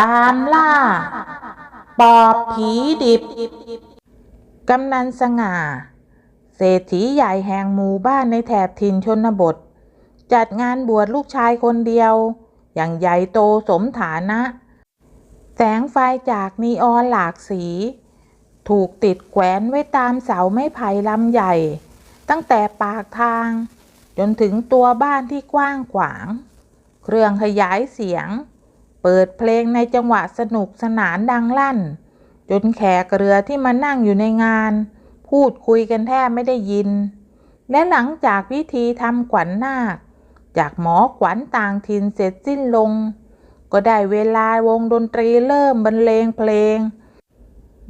ตามล่า ปอบผีดิบ กำนันสง่า เศรษฐีใหญ่แห่งหมู่บ้านในแถบถิ่นชนบท จัดงานบวชลูกชายคนเดียว อย่างใหญ่โตสมฐานะ แสงไฟจากนีออนหลากสี ถูกติดแขวนไว้ตามเสาไม้ไผ่ลำใหญ่ ตั้งแต่ปากทาง จนถึงตัวบ้านที่กว้างขวาง เครื่องขยายเสียง เปิดเพลงในจังหวะสนุกสนานดังลั่น จนแขกเรือที่มานั่งอยู่ในงาน พูดคุยกันแทบไม่ได้ยิน และหลังจากพิธีทำขวัญนาค จากหมอขวัญต่างถิ่นเสร็จสิ้นลง ก็ได้เวลาวงดนตรีเริ่มบรรเลงเพลง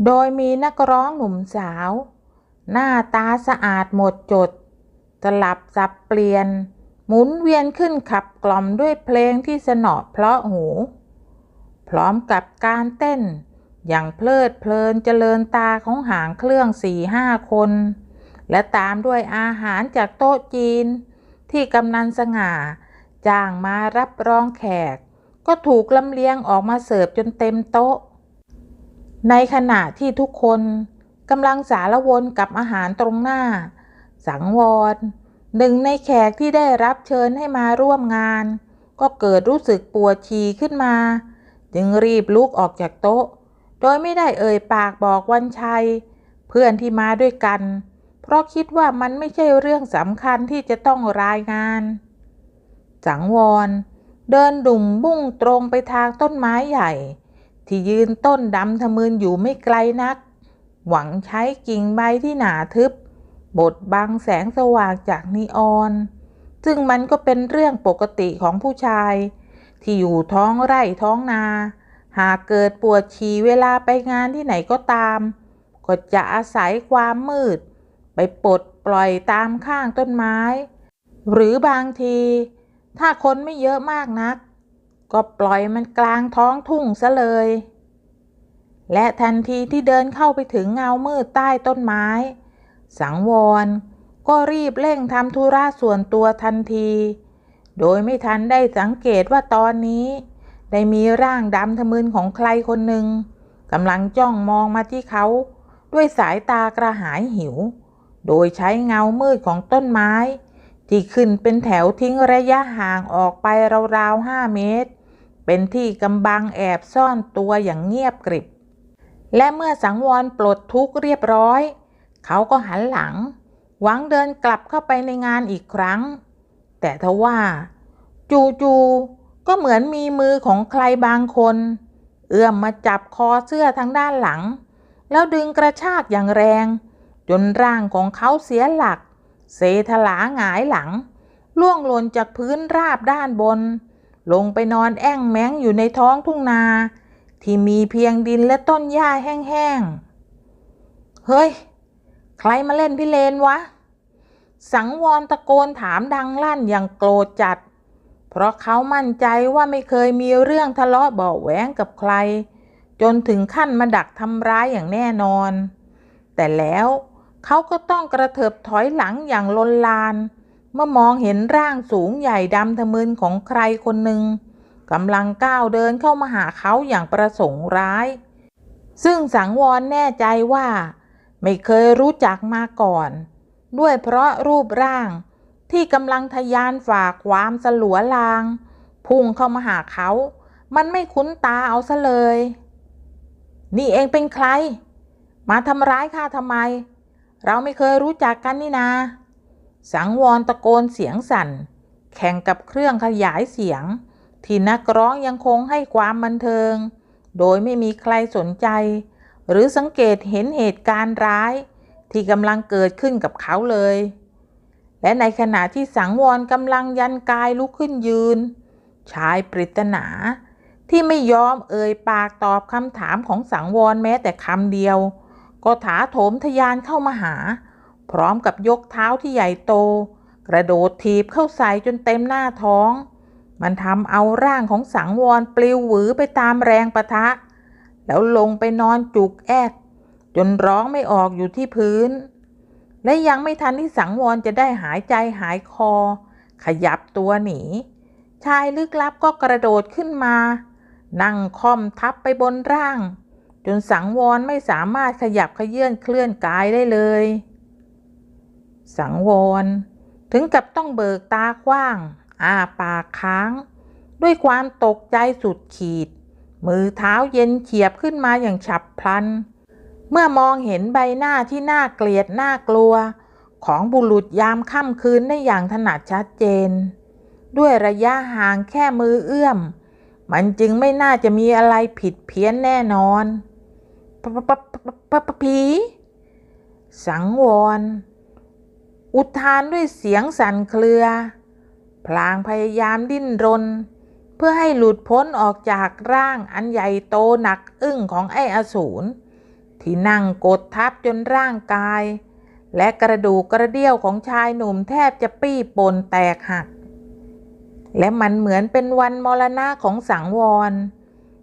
โดยมีนักร้องหนุ่มสาว หน้าตาสะอาดหมดจดสลับสับเปลี่ยน หมุนเวียนขึ้นขับกล่อมด้วยเพลงที่สนอเพราะหู พร้อมกับการเต้น อย่างเพลิดเพลินเจริญตาของหางเครื่องสี่ห้าคน และตามด้วยอาหารจากโต๊ะจีน ที่กำนันสง่า จ้างมารับรองแขก ก็ถูกลำเลียงออกมาเสิร์ฟจนเต็มโต๊ะ ในขณะที่ทุกคนกำลังสารวนกับอาหารตรงหน้า สังวรหนึ่งในแขกที่ได้รับเชิญให้มาร่วมงาน ก็เกิดรู้สึกปวดฉี่ขึ้นมา จึงรีบลุกออกจากโต๊ะ โดยไม่ได้เอ่ยปากบอกวันชัย เพื่อนที่มาด้วยกัน เพราะคิดว่ามันไม่ใช่เรื่องสำคัญที่จะต้องรายงาน สังวร เดินดุ่มมุ่งตรงไปทางต้นไม้ใหญ่ ที่ยืนต้นดำทะมึนอยู่ไม่ไกลนัก หวังใช้กิ่งใบที่หนาทึบบดบังแสงสว่างจากนีออน ซึ่งมันก็เป็นเรื่องปกติของผู้ชาย ที่อยู่ท้องไร่ท้องนา หากเกิดปวดฉี่เวลาไปงานที่ไหนก็ตาม ก็จะอาศัยความมืด ไปปลดปล่อยตามข้างต้นไม้ หรือบางที ถ้าคนไม่เยอะมากนัก ก็ปล่อยมันกลางท้องทุ่งซะเลย และทันทีที่เดินเข้าไปถึงเงามืดใต้ต้นไม้ สังวรก็รีบเร่งทำธุระส่วนตัวทันที โดยไม่ทันได้สังเกตว่าตอนนี้ ได้มีร่างดำทะมึนของใครคนหนึ่งกำลังจ้องมองมาที่เขา ด้วยสายตากระหายหิว โดยใช้เงามืดของต้นไม้ ที่ขึ้นเป็นแถวทิ้งระยะห่างออกไปราวๆห้าเมตร เป็นที่กำบังแอบซ่อนตัวอย่างเงียบกริบ และเมื่อสังวรปลดทุกข์เรียบร้อย เขาก็หันหลัง หวังเดินกลับเข้าไปในงานอีกครั้ง แต่ทว่า จู่ๆก็เหมือนมีมือของใครบางคน เอื้อมมาจับคอเสื้อทางด้านหลัง แล้วดึงกระชากอย่างแรง จนร่างของเขาเสียหลัก เสถลาหงายหลัง ล่วงหล่นจากพื้นราบด้านบน ลงไปนอนแอ่งแม้งอยู่ในท้องทุ่งนา ที่มีเพียงดินและต้นหญ้าแห้งๆ เฮ้ย ใครมาเล่นพี่เลนวะ สังวรตะโกนถามดังลั่นอย่างโกรธจัด เพราะเขามั่นใจว่าไม่เคยมีเรื่องทะเลาะเบาแหวงกับใคร จนถึงขั้นมาดักทำร้ายอย่างแน่นอน แต่แล้วเขาก็ต้องกระเถิบถอยหลังอย่างลนลาน เมื่อมองเห็นร่างสูงใหญ่ดำทะมึนของใครคนหนึ่งกำลังก้าวเดินเข้ามาหาเขาอย่างประสงค์ร้าย ซึ่งสังวรแน่ใจว่า ไม่เคยรู้จักมาก่อน ด้วยเพราะรูปร่าง ที่กำลังทะยานฝ่าความสลัวลาง พุ่งเข้ามาหาเขา มันไม่คุ้นตาเอาซะเลย นี่เองเป็นใคร มาทำร้ายข้าทำไม เราไม่เคยรู้จักกันนี่นา สังวรตะโกนเสียงสั่น แข่งกับเครื่องขยายเสียง ที่นักร้องยังคงให้ความบันเทิง โดยไม่มีใครสนใจ หรือสังเกตเห็นเหตุการณ์ร้าย ที่กำลังเกิดขึ้นกับเขาเลย และในขณะที่สังวรกำลังยันกายลุกขึ้นยืน ชายปริศนา ที่ไม่ยอมเอ่ยปากตอบคำถามของสังวรแม้แต่คำเดียว ก็ถาโถมทยานเข้ามาหา พร้อมกับยกเท้าที่ใหญ่โต กระโดดถีบเข้าใส่จนเต็มหน้าท้อง มันทำเอาร่างของสังวรปลิวหวือไปตามแรงประทะ แล้วลงไปนอนจุกแอก จนร้องไม่ออกอยู่ที่พื้น และยังไม่ทันที่สังวรจะได้หายใจหายคอ ขยับตัวหนี ชายลึกลับก็กระโดดขึ้นมา นั่งค่อมทับไปบนร่าง จนสังวรไม่สามารถขยับขยื่นเคลื่อนกายได้เลย สังวร ถึงกับต้องเบิกตากว้าง อ้าปากค้าง ด้วยความตกใจสุดขีด มือเท้าเย็นเฉียบขึ้นมาอย่างฉับพลันเเมื่อมองเห็นใบหน้าที่น่าเกลียดน่ากลัว ของบุรุษยามค่ำคืนได้อย่างถนัดชัดเจน ด้วยระยะห่างแค่มือเอื้อม มันจึงไม่น่าจะมีอะไรผิดเพี้ยนแน่นอนปะปะปะปะปะปะผีสังวร อุทานด้วยเสียงสั่นเครือ พลางพยายามดิ้นรน เพื่อให้หลุดพ้นออกจากร่างอันใหญ่โตหนักอึ้งของไอ้อสูร ที่นั่งกดทับจนร่างกาย และกระดูกกระเดี่ยวของชายหนุ่มแทบจะปี้ปนแตกหัก และมันเหมือนเป็นวันมรณะของสังวร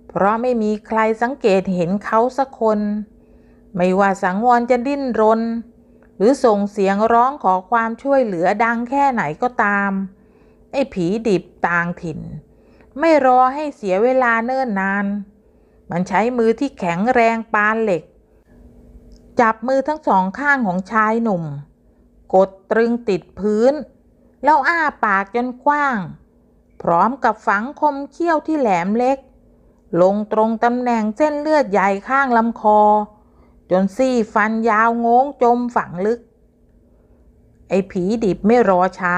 เพราะไม่มีใครสังเกตเห็นเขาสักคน ไม่ว่าสังวรจะดิ้นรน หรือส่งเสียงร้องขอความช่วยเหลือดังแค่ไหนก็ตาม ไอ้ผีดิบต่างถิ่น ไม่รอให้เสียเวลาเนิ่นนานมันใช้มือที่แข็งแรงปานเหล็ก จับมือทั้งสองข้างของชายหนุ่ม กดตรึงติดพื้น แล้วอ้าปากจนกว้าง พร้อมกับฝังคมเขี้ยวที่แหลมเล็ก ลงตรงตำแหน่งเส้นเลือดใหญ่ข้างลำคอ จนซี่ฟันยาวงงจมฝังลึก ไอ้ผีดิบไม่รอช้า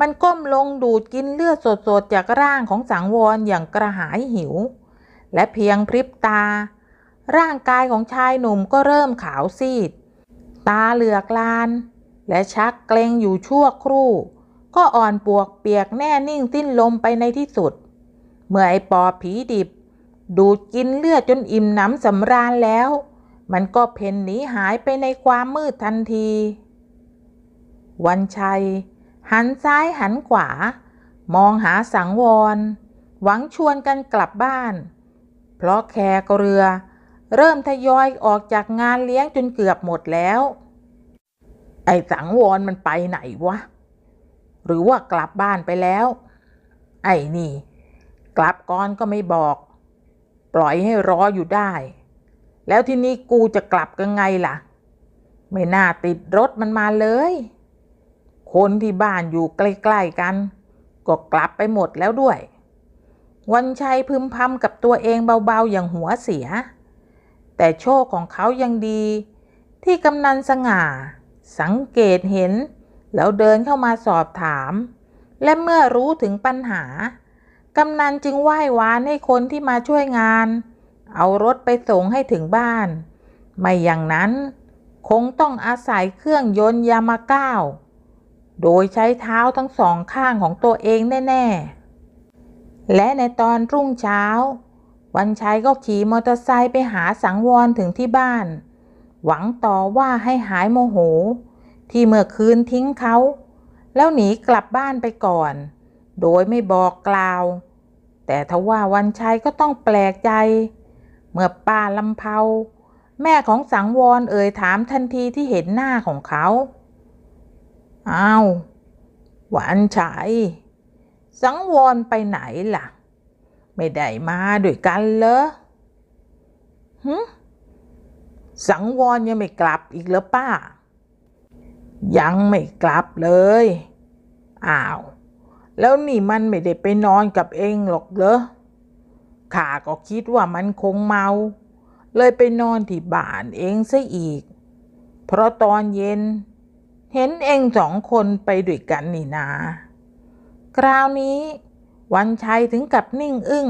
มันก้มลงดูดกินเลือดสดๆ จากร่างของสังวรอย่างกระหายหิว และเพียงพริบตา ร่างกายของชายหนุ่มก็เริ่มขาวซีด ตาเหลือกลาน และชักเกรงอยู่ชั่วครู่ ก็อ่อนปวกเปียกแน่นิ่งสิ้นลมไปในที่สุด เมื่อไอปอบผีดิบ ดูดกินเลือดจนอิ่มหนำสำราญแล้ว มันก็เพ่นหนีหายไปในความมืดทันที วันชัย หันซ้ายหันขวา มองหาสังวร หวังชวนกันกลับบ้าน เพราะแขกเรือ เริ่มทยอยออกจากงานเลี้ยงจนเกือบหมดแล้ว ไอ้สังวรมันไปไหนวะ หรือว่ากลับบ้านไปแล้ว ไอ้นี่ กลับก่อนก็ไม่บอก ปล่อยให้รออยู่ได้ แล้วทีนี้กูจะกลับกันไงล่ะ ไม่น่าติดรถมันมาเลย คนที่บ้านอยู่ใกล้ๆกัน ก็กลับไปหมดแล้วด้วย วันชัยพึมพำกับตัวเองเบาๆอย่างหัวเสีย แต่โชคของเขายังดี ที่กำนันสง่า สังเกตเห็น แล้วเดินเข้ามาสอบถาม และเมื่อรู้ถึงปัญหากำนันจึงไหว้วานให้คนที่มาช่วยงาน เอารถไปส่งให้ถึงบ้าน ไม่อย่างนั้น คงต้องอาศัยเครื่องยนต์ยามาก้าวโดยใช้เท้าทั้งสองข้างของตัวเองแน่ ๆ และในตอนรุ่งเช้า วันชัยก็ขี่มอเตอร์ไซค์ไปหาสังวรถึงที่บ้าน หวังต่อว่าให้หายโมโห ที่เมื่อคืนทิ้งเขา แล้วหนีกลับบ้านไปก่อน โดยไม่บอกกล่าว แต่ทว่าวันชัยก็ต้องแปลกใจ เมื่อป้าลำเพาแม่ของสังวรเอ่ยถามทันทีที่เห็นหน้าของเขาอ้าวหวานชัยสังวรไปไหนล่ะ ไม่ได้มาด้วยกันเหรอหึสังวรยังไม่กลับอีกเหรอป้า ยังไม่กลับเลย อ้าว แล้วนี่มันไม่ได้ไปนอนกับเองหรอกเหรอข้าก็คิดว่ามันคงเมา เลยไปนอนที่บ้านเองซะอีก เพราะตอนเย็น เห็นเองสองคนไปด้วยกันนี่นา คราวนี้ วันชัยถึงกับนิ่งอึ้ง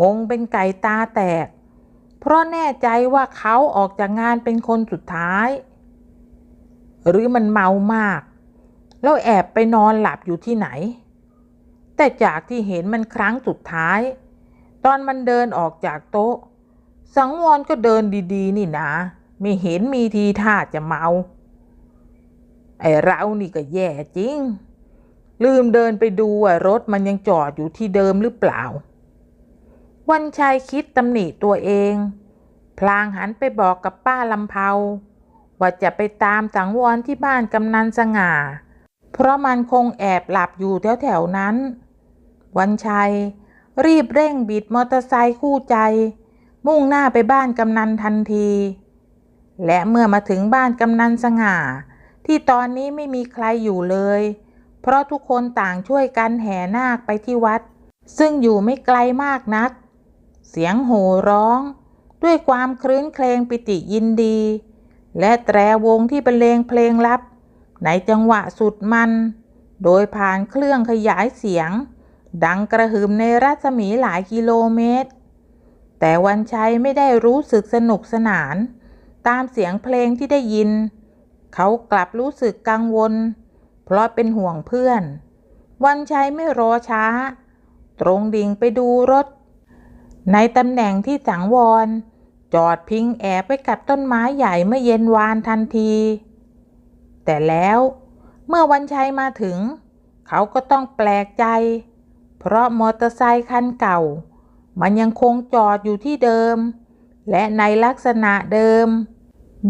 งงเป็นไก่ตาแตก เพราะแน่ใจว่าเขาออกจากงานเป็นคนสุดท้าย หรือมันเมามาก แล้วแอบไปนอนหลับอยู่ที่ไหน แต่จากที่เห็นมันครั้งสุดท้าย ตอนมันเดินออกจากโต๊ะ สังวรก็เดินดีๆ นี่นะ ไม่เห็นมีทีท่าจะเมา ไอ้เรานี่ก็แย่จริง ลืมเดินไปดูว่ารถมันยังจอดอยู่ที่เดิมหรือเปล่า วันชัยคิดตำหนิตัวเอง พลางหันไปบอกกับป้าลำเพาว่าจะไปตามสังวรที่บ้านกำนันสง่า เพราะมันคงแอบหลับอยู่แถวๆนั้น วันชัย รีบเร่งบิดมอเตอร์ไซค์คู่ใจ มุ่งหน้าไปบ้านกำนันทันที และเมื่อมาถึงบ้านกำนันสง่า ที่ตอนนี้ไม่มีใครอยู่เลย เพราะทุกคนต่างช่วยกันแห่นาคไปที่วัด ซึ่งอยู่ไม่ไกลมากนัก เสียงโห่ร้อง ด้วยความครื้นเครงปิติยินดี และแตรวงที่บรรเลงเพลงลับ ในจังหวะสุดมัน โดยผ่านเครื่องขยายเสียง ดังกระหึ่มในรัศมีหลายกิโลเมตร แต่วันชัยไม่ได้รู้สึกสนุกสนาน ตามเสียงเพลงที่ได้ยิน เขากลับรู้สึกกังวล เพราะเป็นห่วงเพื่อน วันชัยไม่รอช้า ตรงดิ่งไปดูรถ ในตำแหน่งที่สังวร จอดพิงแอบไปกับต้นไม้ใหญ่เมื่อเย็นวานทันที แต่แล้วเมื่อวันชัยมาถึง เขาก็ต้องแปลกใจ เพราะมอเตอร์ไซคันเก่า มันยังคงจอดอยู่ที่เดิม และในลักษณะเดิม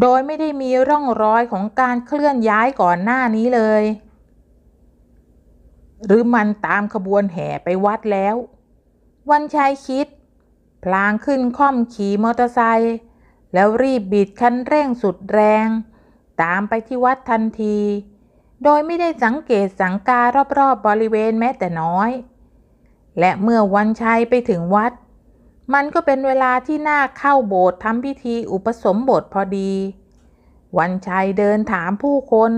โดยไม่ได้มีร่องรอยของการเคลื่อนย้ายก่อนหน้านี้เลย หรือมันตามขบวนแห่ไปวัดแล้ว วันชัยคิด พลางขึ้นค่อมขี่มอเตอร์ไซค์แล้วรีบบิดคันเร่งสุดแรง ตามไปที่วัดทันที โดยไม่ได้สังเกตสังการรอบๆบริเวณแม้แต่น้อย และเมื่อวันชัยไปถึงวัด มันก็เป็นเวลาที่น่าเข้าโบสถ์ทำพิธีอุปสมบทพอดี วันชัยเดินถามผู้คน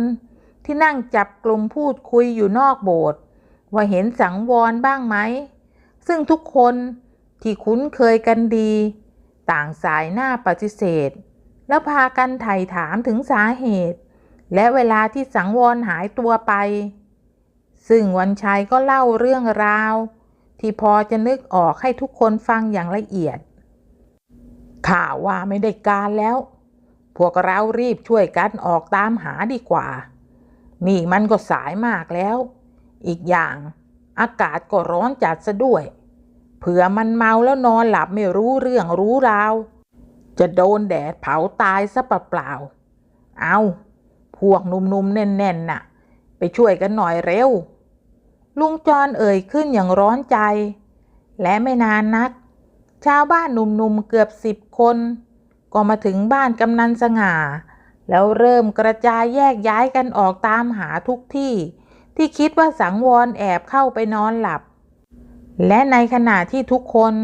ที่นั่งจับกลุ่มพูดคุยอยู่นอกโบสถ์ ว่าเห็นสังวรบ้างไหม ซึ่งทุกคนที่คุ้นเคยกันดี ต่างสายหน้าปฏิเสธ แล้วพากันไถ่ถามถึงสาเหตุ และเวลาที่สังวรหายตัวไป ซึ่งวันชัยก็เล่าเรื่องราว ที่พอจะนึกออกให้ทุกคนฟังอย่างละเอียดข่าวว่าไม่ได้การแล้ว พวกเรารีบช่วยกันออกตามหาดีกว่า นี่มันก็สายมากแล้ว อีกอย่าง อากาศก็ร้อนจัดซะด้วย เผื่อมันเมาแล้วนอนหลับไม่รู้เรื่องรู้ราว จะโดนแดดเผาตายซะเปล่าๆเอาพวกหนุ่มๆแน่นๆน่ะ ไปช่วยกันหน่อยเร็ว ลุงจรเอ่ยขึ้นอย่างร้อนใจ และไม่นานนัก ชาวบ้านหนุ่มๆเกือบสิบคน ก็มาถึงบ้านกำนันสง่า แล้วเริ่มกระจายแยกย้ายกันออกตามหาทุกที่ ที่คิดว่าสังวรแอบเข้าไปนอนหลับ และในขณะที่ทุกคน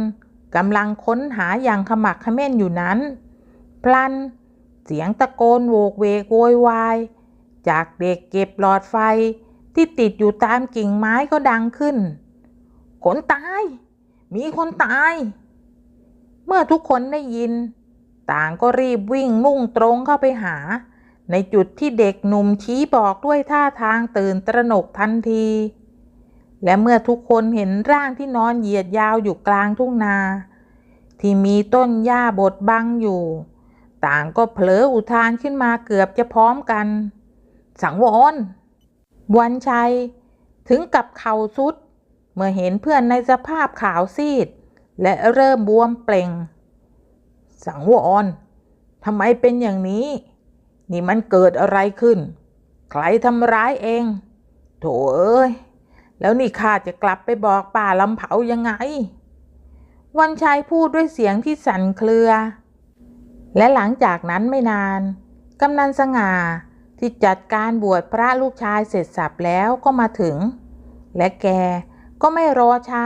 กำลังค้นหาอย่างขมักเขม้นอยู่นั้น พลัน เสียงตะโกนโวกเวกโวยวาย จากเด็กเก็บหลอดไฟที่ติดอยู่ตามกิ่งไม้ก็ดังขึ้น คนตาย มีคนตาย เมื่อทุกคนได้ยิน ต่างก็รีบวิ่งมุ่งตรงเข้าไปหา ในจุดที่เด็กหนุ่มชี้บอกด้วยท่าทางตื่นตระหนกทันที และเมื่อทุกคนเห็นร่างที่นอนเหยียดยาวอยู่กลางทุ่งนา ที่มีต้นหญ้าบดบังอยู่ ต่างก็เผลออุทานขึ้นมาเกือบจะพร้อมกัน สังวรวันชัย ถึงกับเข่าสุด เมื่อเห็นเพื่อนในสภาพขาวซีด และเริ่มบวมเปล่ง สังวรทำไมเป็นอย่างนี้ นี่มันเกิดอะไรขึ้น ใครทำร้ายเอง โถเอ้ย แล้วนี่ข้าจะกลับไปบอกป่าลำเผายังไง วันชัยพูดด้วยเสียงที่สั่นเครือ และหลังจากนั้นไม่นาน กำนันสง่าที่จัดการบวชพระลูกชายเสร็จสับแล้วก็มาถึง และแกก็ไม่รอช้า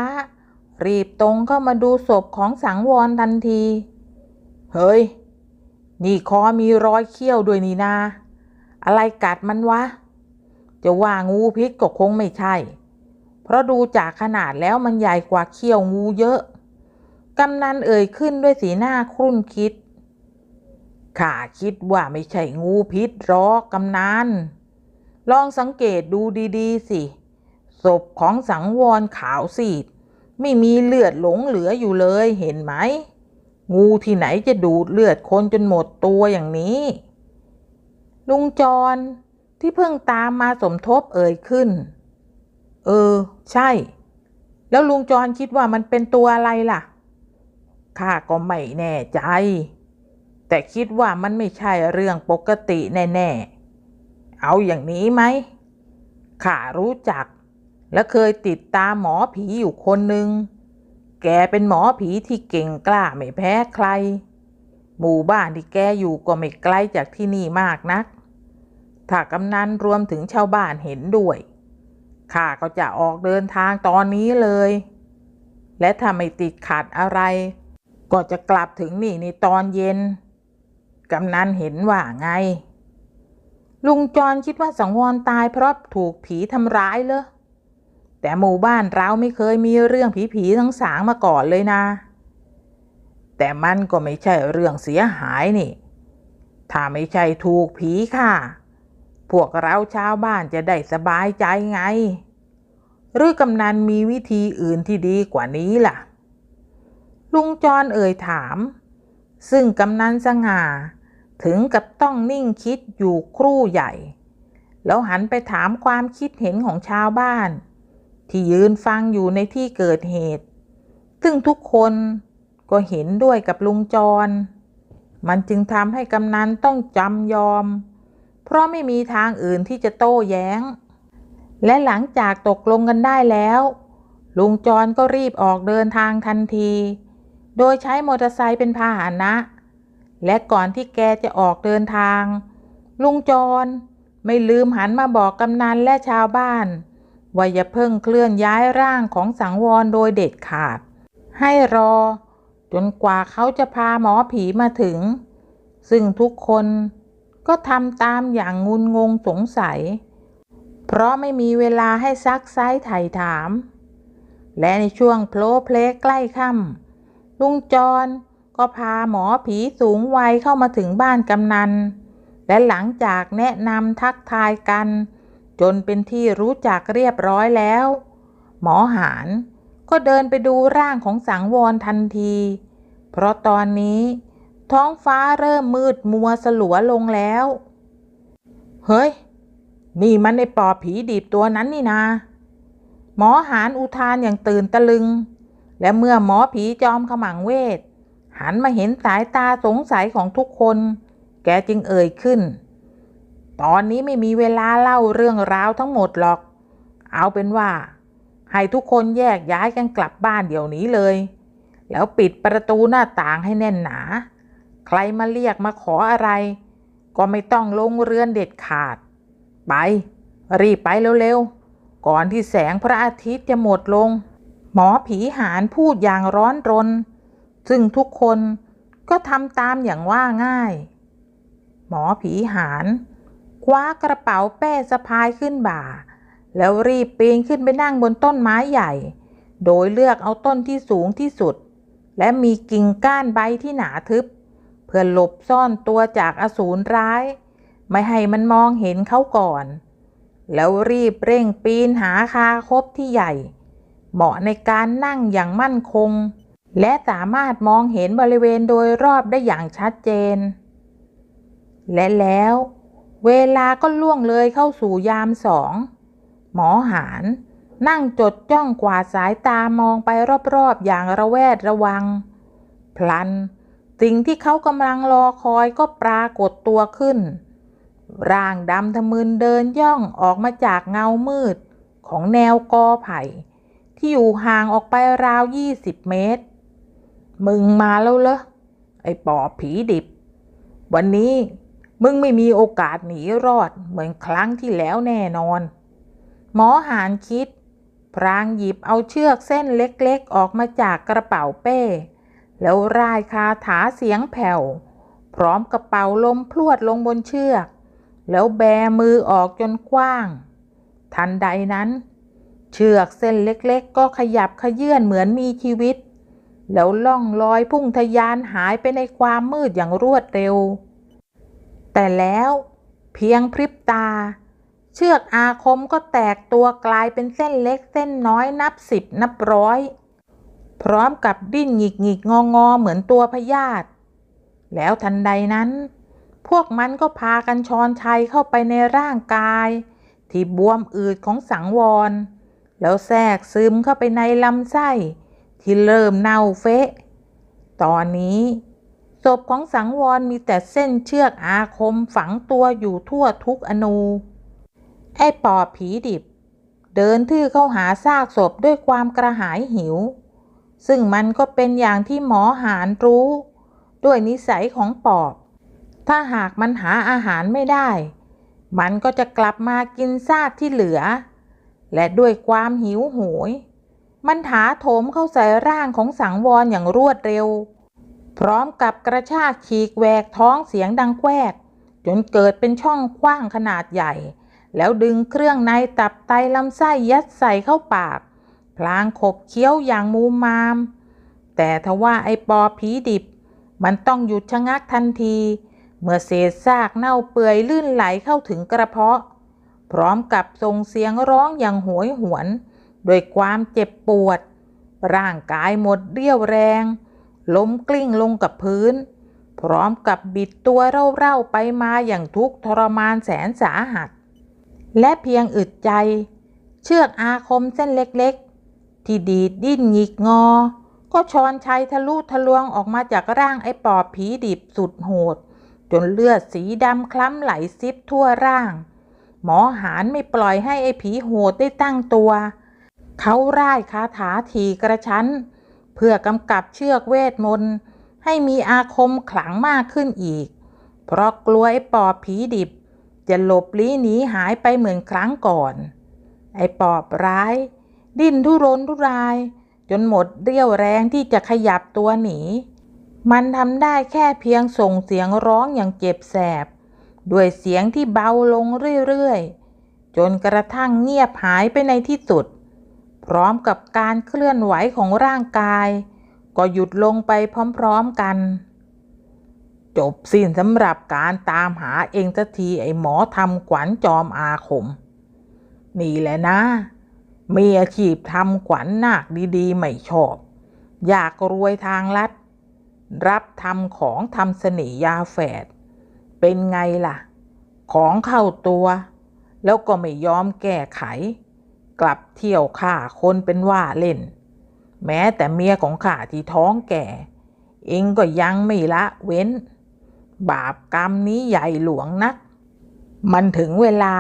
รีบตรงเข้ามาดูศพของสังวรทันที เฮ้ย นี่คอมีรอยเขี้ยวด้วยนี่นา อะไรกัดมันวะ จะว่างูพิษก็คงไม่ใช่ เพราะดูจากขนาดแล้วมันใหญ่กว่าเขี้ยวงูเยอะ กำนันเอ่ยขึ้นด้วยสีหน้าครุ่นคิด ข้าคิดว่าไม่ใช่งูพิษหรอกกำนัน ลองสังเกตดูดีๆ สิ ศพของสังวรขาวซีด ไม่มีเลือดหลงเหลืออยู่เลยเห็นไหม งูที่ไหนจะดูดเลือดคนจนหมดตัวอย่างนี้ ลุงจรที่เพิ่งตามมาสมทบเอ่ยขึ้น เออ ใช่ แล้วลุงจรคิดว่ามันเป็นตัวอะไรล่ะ ข้าก็ไม่แน่ใจ แต่คิดว่ามันไม่ใช่เรื่องปกติแน่ๆ เอาอย่างนี้ไหม ข้ารู้จัก และเคยติดตามหมอผีอยู่คนหนึ่ง แกเป็นหมอผีที่เก่งกล้าไม่แพ้ใคร หมู่บ้านที่แกอยู่ก็ไม่ไกลจากที่นี่มากนัก ถ้ากำนันรวมถึงชาวบ้านเห็นด้วย ข้าก็จะออกเดินทางตอนนี้เลย และถ้าไม่ติดขัดอะไร ก็จะกลับถึงนี่ในตอนเย็น กำนันเห็นว่าไง ลุงจรคิดว่าสังวรตายเพราะถูกผีทำร้ายเหรอ แต่หมู่บ้านเราไม่เคยมีเรื่องผีๆทั้งสางมาก่อนเลยนะ แต่มันก็ไม่ใช่เรื่องเสียหายนี่ ถ้าไม่ใช่ถูกผีค่ะ พวกเราชาวบ้านจะได้สบายใจไง หรือกำนันมีวิธีอื่นที่ดีกว่านี้ล่ะ ลุงจรเอ่ยถาม ซึ่งกำนันสง่า ถึงกับต้องนิ่งคิดอยู่ครู่ใหญ่ แล้วหันไปถามความคิดเห็นของชาวบ้าน ที่ยืนฟังอยู่ในที่เกิดเหตุ ซึ่งทุกคนก็เห็นด้วยกับลุงจร มันจึงทำให้กำนันต้องจำยอม เพราะไม่มีทางอื่นที่จะโต้แย้ง และหลังจากตกลงกันได้แล้ว ลุงจรก็รีบออกเดินทางทันที โดยใช้มอเตอร์ไซค์เป็นพาหนะ และก่อนที่แกจะออกเดินทาง ลุงจรไม่ลืมหันมาบอกกำนันและชาวบ้าน ว่าอย่าเพิ่งเคลื่อนย้ายร่างของสังวรโดยเด็ดขาด ให้รอ จนกว่าเขาจะพาหมอผีมาถึง ซึ่งทุกคนก็ทำตามอย่างงุนงงสงสัย เพราะไม่มีเวลาให้ซักไซ้ไถ่ถาม และในช่วงโพลเพลใกล้ค่ำลุงจรก็พาหมอผีสูงวัยเข้ามาถึงบ้านกำนัน และหลังจากแนะนำทักทายกัน จนเป็นที่รู้จักเรียบร้อยแล้ว หมอหานก็เดินไปดูร่างของสังวรทันที เพราะตอนนี้ท้องฟ้าเริ่มมืดมัวสลัวลงแล้ว เฮ้ย นี่มันในปอบผีดีบตัวนั้นนี่นา หมอหานอุทานอย่างตื่นตะลึง และเมื่อหมอผีจอมขมังเวท หันมาเห็นสายตาสงสัยของทุกคน แกจึงเอ่ยขึ้น ตอนนี้ไม่มีเวลาเล่าเรื่องราวทั้งหมดหรอก เอาเป็นว่า ให้ทุกคนแยกย้ายกันกลับบ้านเดี๋ยวนี้เลย แล้วปิดประตูหน้าต่างให้แน่นหนา ใครมาเรียกมาขออะไร ก็ไม่ต้องลงเรือนเด็ดขาด ไป รีบไปเร็วๆ ก่อนที่แสงพระอาทิตย์จะหมดลง หมอผีหานพูดอย่างร้อนรน ซึ่งทุกคนก็ทำตามอย่างว่าง่าย หมอผีหาน คว้ากระเป๋าเป้สะพายขึ้นบ่า แล้วรีบปีนขึ้นไปนั่งบนต้นไม้ใหญ่ โดยเลือกเอาต้นที่สูงที่สุด และมีกิ่งก้านใบที่หนาทึบ เพื่อหลบซ่อนตัวจากอสูรร้าย ไม่ให้มันมองเห็นเขาก่อน แล้วรีบเร่งปีนหาคาคบที่ใหญ่ เหมาะในการนั่งอย่างมั่นคง และสามารถมองเห็นบริเวณโดยรอบได้อย่างชัดเจน และแล้ว เวลาก็ล่วงเลยเข้าสู่ยามสอง หมอหานนั่งจดจ้องกวาดสายตามองไปรอบๆอย่างระแวดระวัง พลัน สิ่งที่เขากำลังรอคอยก็ปรากฏตัวขึ้น ร่างดำทะมึนเดินย่องออกมาจากเงามืด ของแนวกอไผ่ ที่อยู่ห่างออกไปราวยี่สิบเมตร มึงมาแล้วเหรอไอ้ปอบผีดิบ วันนี้ มึงไม่มีโอกาสหนีรอดเหมือนครั้งที่แล้วแน่นอน หมอหานคิด พรางหยิบเอาเชือกเส้นเล็กๆ ออกมาจากกระเป๋าเป้ แล้วร่ายคาถาเสียงแผ่ว พร้อมกระเป๋าลมพรวดลงบนเชือก แล้วแบมือออกจนกว้าง ทันใดนั้น เชือกเส้นเล็กๆ ก็ขยับขยื่นเหมือนมีชีวิต แล้วล่องลอยพุ่งทะยานหายไปในความมืดอย่างรวดเร็ว แต่แล้วเพียงพริบตา เชือกอาคมก็แตกตัวกลายเป็นเส้นเล็กเส้นน้อยนับสิบนับร้อย พร้อมกับดิ้นหงิกหงิกงองอเหมือนตัวพยาธิแล้วทันใดนั้น พวกมันก็พากันชอนชัยเข้าไปในร่างกาย ที่บวมอืดของสังวร แล้วแทรกซึมเข้าไปในลำไส้ ที่เริ่มเน่าเฟะ ตอนนี้ ศพของสังวรมีแต่เส้นเชือกอาคมฝังตัวอยู่ทั่วทุกอนู ไอ้ปอบผีดิบ เดินทื่อเข้าหาซากศพด้วยความกระหายหิว ซึ่งมันก็เป็นอย่างที่หมอหารรู้ ด้วยนิสัยของปอบ ถ้าหากมันหาอาหารไม่ได้ มันก็จะกลับมากินซากที่เหลือ และด้วยความหิวโหย มันถาโถมเข้าใส่ร่างของสังวรอย่างรวดเร็ว พร้อมกับกระชากฉีกแหวกท้องเสียงดังแควก จนเกิดเป็นช่องกว้างขนาดใหญ่ แล้วดึงเครื่องในตับไตลำไส้ยัดใส่เข้าปาก พลางขบเคี้ยวอย่างมูมาม แต่ทว่าไอปอผีดิบ มันต้องหยุดชะงักทันที เมื่อเศษซากเน่าเปื่อยลื่นไหลเข้าถึงกระเพาะ พร้อมกับส่งเสียงร้องอย่างโหยหวน โดวยความเจ็บปวด ร่างกายหมดเรี่ยวแรง ล้มกลิ้งลงกับพื้น พร้อมกับบิดตัวเร่าๆไปมาอย่างทุกข์ทรมานแสนสาหัส และเพียงอึดใจ เชือกอาคมเส้นเล็กๆ ที่ดีดดิ้นหงิกงอ ก็ชอนชัยทะลุทะลวงออกมาจากร่างไอ้ปอบผีดิบสุดโหด จนเลือดสีดำคล้ำไหลซิบทั่วร่าง หมอหารไม่ปล่อยให้ไอ้ผีโหดได้ตั้งตัว เขาร่ายคาถาทีกระชั้น เพื่อกำกับเชือกเวทมนต์ให้มีอาคมขลังมากขึ้นอีก เพราะกลัวไอ้ปอบผีดิบ จะหลบลี้หนีหายไปเหมือนครั้งก่อน ไอ้ปอบร้าย ดิ้นทุรนทุราย จนหมดเรี่ยวแรงที่จะขยับตัวหนี มันทำได้แค่เพียงส่งเสียงร้องอย่างเจ็บแสบ ด้วยเสียงที่เบาลงเรื่อยๆ จนกระทั่งเงียบหายไปในที่สุด พร้อมกับการเคลื่อนไหวของร่างกาย ก็หยุดลงไปพร้อมๆกัน จบสิ้นสำหรับการตามหาเองสักทีไอ้หมอทำขวัญจอมอาคม นี่แหละนะ มีอาชีพทำขวัญนาคดีๆ ไม่ชอบ อยากรวยทางลัด รับทำของทำเสน่ยาแฝด เป็นไงล่ะ ของเข้าตัว แล้วก็ไม่ยอมแก้ไข กลับเที่ยวฆ่าคนเป็นว่าเล่น แม้แต่เมียของข้าที่ท้องแก่ เองก็ยังไม่ละเว้น บาปกรรมนี้ใหญ่หลวงนัก มันถึงเวลา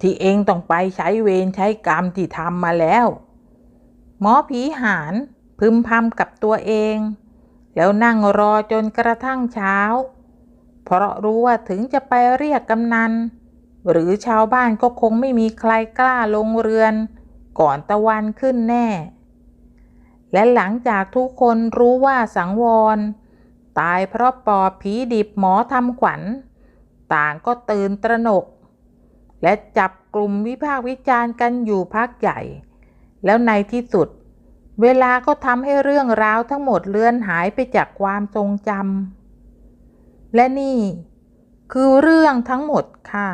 ที่เองต้องไปใช้เวรใช้กรรมที่ทำมาแล้ว หมอผีหารพึมพำกับตัวเอง แล้วนั่งรอจนกระทั่งเช้า เพราะรู้ว่าถึงจะไปเรียกกำนัน หรือชาวบ้านก็คงไม่มีใครกล้าลงเรือน ก่อนตะวันขึ้นแน่ และหลังจากทุกคนรู้ว่าสังวร ตายเพราะปอบผีดิบหมอทำขวัญ ต่างก็ตื่นตระหนก และจับกลุ่มวิพากษ์วิจารณ์กันอยู่พักใหญ่ แล้วในที่สุด เวลาก็ทำให้เรื่องราวทั้งหมดเลือนหายไปจากความทรงจำและนี่คือเรื่องทั้งหมดค่ะ